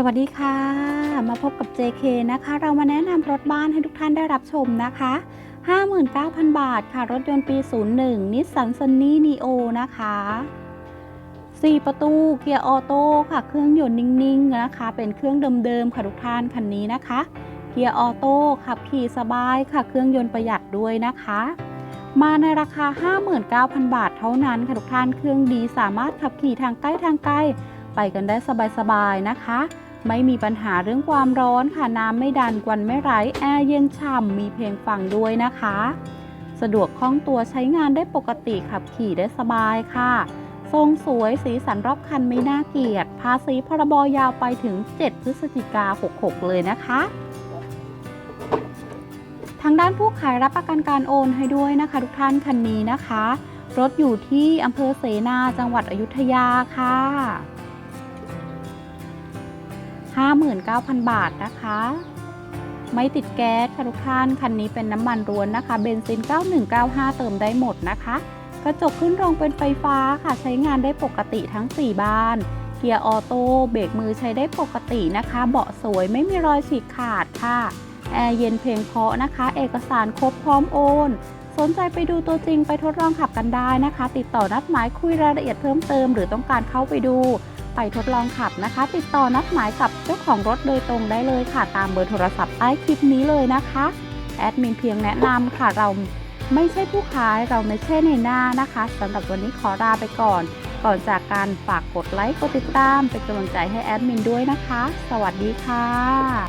สวัสดีค่ะ มาพบกับ JK นะคะ เรามาแนะนำรถบ้านให้ทุกท่านได้รับชมนะคะ 59,000 บาทค่ะ รถยนต์ปี 01 นิสสันซันนี่นีโอนะคะ 4 ประตูเกียร์ออโต้ค่ะ เครื่องยนต์นิ่ง ๆ นะคะ เป็นเครื่องเดิม ๆ ค่ะทุกท่านคันนี้นะคะ เกียร์ออโต้ขับขี่สบายค่ะ เครื่องยนต์ประหยัดด้วยนะคะ มาในราคา 59,000 บาทเท่านั้นค่ะทุกท่าน เครื่องดีสามารถขับขี่ทางใกล้ทางไกลไปกันได้สบายๆนะคะ ไม่มีปัญหาเรื่องความร้อนค่ะน้ำไม่ดันกวันไม่ไหลแอร์เย็นฉ่ำมีเพลงฟังด้วยนะคะ สะดวกคล่องตัวใช้งานได้ปกติขับขี่ได้สบายค่ะ ทรงสวยสีสันรอบคันไม่น่าเกลียด ภาษีพรบยาวไปถึง 7 พฤศจิกา 66 เลยนะคะ ทางด้านผู้ขายรับประกันการโอนให้ด้วยนะคะ ทุกท่านคันนี้นะคะ รถอยู่ที่อำเภอเสนาจังหวัดอยุธยาค่ะ 59,000 บาทนะคะ ไม่ติดแก๊สค่ะทุกท่าน คันนี้เป็นน้ำมันร้วนนะคะ เบนซิน 9195 เติมได้หมดนะคะ กระจกขึ้นรองเป็นไฟฟ้าค่ะ ใช้งานได้ปกติทั้ง 4 บาน เกียร์ออโต้ เบรกมือใช้ได้ปกตินะคะ เบาะสวยไม่มีรอยฉีกขาดค่ะแอร์เย็นเพลงเพราะนะคะ เอกสารครบพร้อมโอน สนใจไปดูตัวจริงไปทดลองขับกันได้นะคะ ติดต่อนัดหมายคุยรายละเอียดเพิ่มเติม หรือต้องการเข้าไปดู ไปทดลองขับนะคะ ติดต่อนัดหมายกับเจ้าของรถโดยตรงได้เลยค่ะ ตามเบอร์โทรศัพท์ใต้คลิปนี้เลยนะคะแอดมินเพียงแนะนำค่ะเราไม่ใช่ผู้ขายเราไม่ใช่ในหน้านะคะสำหรับวันนี้ขอลาไปก่อน ก่อนจากการฝากกดไลค์กดติดตามเป็นกำลังใจให้แอดมินด้วยนะคะ สวัสดีค่ะ